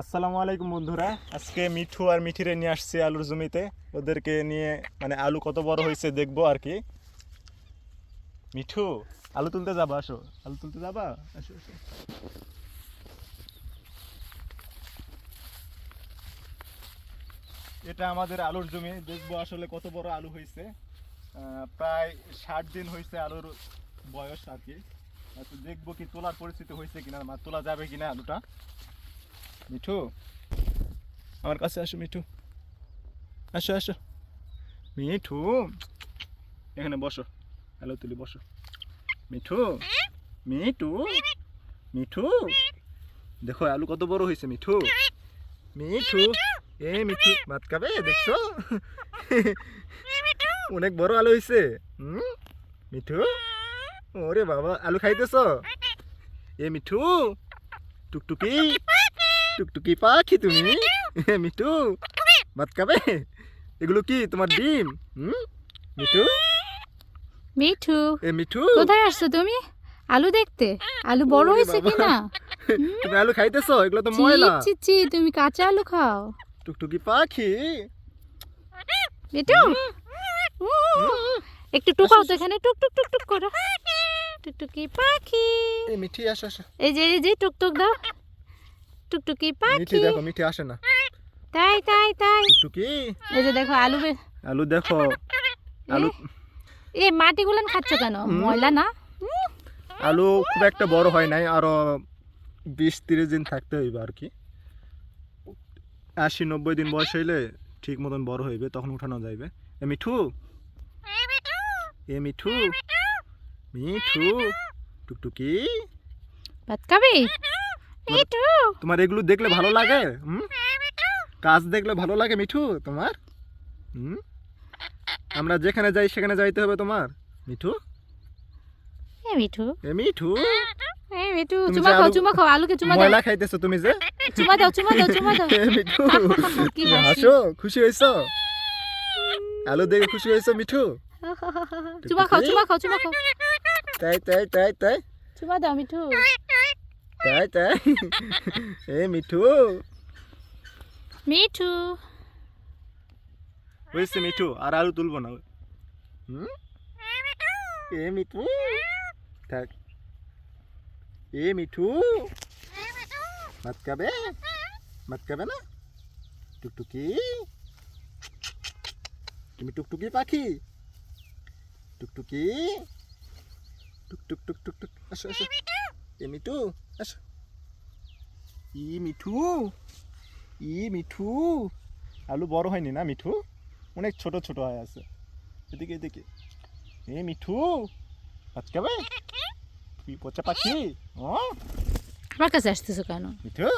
আসসালামু আলাইকুম বন্ধুরা। আজকে মিঠু আর মিঠিরে নিয়ে আসছি আলুর জমিতে। ওদেরকে নিয়ে মানে আলু কত বড় হয়েছে দেখব আর কি। মিঠু, আলু তুলতে যাবা, আসো। আলু তুলতে যাবা? আসো আসো। এটা আমাদের আলুর জমি। দেখব আসলে কত বড় আলু হয়েছে। প্রায় ষাট দিন হয়েছে আলুর বয়স আর কি। তো দেখব কি তোলার পরিস্থিতি হয়েছে কিনা তোলা যাবে কিনা আলুটা। মিঠু? আমার কাছে আসো, মিঠু। আসো আসো। মিঠু, এখানে বসো। হ্যালো, তুলি, বসো। মিঠু মিঠু মিঠু। দেখো, আলু কত বড় হয়েছে, মিঠু। মিঠু, এ মিঠু, ভাত খাবে, দেখছ? অনেক বড় আলু হয়েছে। হুম? মিঠু? ওরে বাবা, আলু খাইতেছ? এ মিঠু, টুকটুকি। টুকটুকি পাখি তুমি? মিঠু ভাত খাবে? এগুলো কি তোমার ডিম? হুম? মিঠু? মিঠু এ মিঠু? কোথায় আসছো তুমি? আলু দেখতে? আলু বড় হয়েছে বাবা। কিনা? তুমি আলু খাইতেছো? এগুলো তো ময়লা। চি চি তুমি কাঁচা আলু খাও। টুকটুকি পাখি? মিঠু? একটু টুকাও তো এখানে। টুক টুক টুক টুক করো। টুকটুকি পাখি। এই মিঠি আসো আসো। এই যে এই যে টুকটুক দাও। টুকটুকি মিঠি পাখি। দেখো মিঠি আসে না। তাই তাই তাই। টুকটুকি। এই যে দেখো আলু বে- আলু দেখো। আলু এ মাটিগুলান খাচ্ছ কেন। ময়লা না? আলু খুব একটা বড় হয় নাই আরও বিশ তিরিশ দিন থাকতে হইবে আর কি। আশি নব্বই দিন বয়স হইলে ঠিক মতন বড় হইবে তখন উঠানো যাইবে। এ মিঠু। এ মিঠু। মিঠু। টুকটুকি। ভাত খাবি? মিঠু তোমার এগুলো দেখলে ভালো লাগে? হুম? কাজ দেখলে ভালো লাগে মিঠু তোমার? হুম? আমরা যেখানে যাই সেখানে যাইতে হবে তোমার। মিঠু? এ মিঠু। এ মিঠু? এ মিঠু চুমা খাও চুমা খাও আলুকে চুমা দাও। ময়লা খাইতেছো তুমি যে? চুমা দাও চুমা দাও চুমা দাও। এ মিঠু হাসি। খুশি হয়েছো আলু দেখে খুশি হয়েছো মিঠু? চুমা খাও চুমা খাও চুমা খাও। তাই তাই তাই তাই। চুমা দাও মিঠু। তাই তাই। এ মিঠু। মিঠু। হয়েছে মিঠু। আর আলু তুলবো না। হুম? এ মিঠু। থাক। এ মিঠু। ভাত খাবে? না? টুকটুকি। তুমি টুকটুকি পাখি। টুকটুকি। টুক টুক টুক টুক টুক আসো আসো। এ মিঠু। আসো ই মিঠু ই মিঠু। আলু বড় হয়নি না মিঠু? অনেক ছোট ছোট হয়ে আছে। এদিকে এদিকে। এ মিঠু আজকে ভাই কি পচা পাখি? ও আমার কাছে আসতেছো কেন? মিঠু?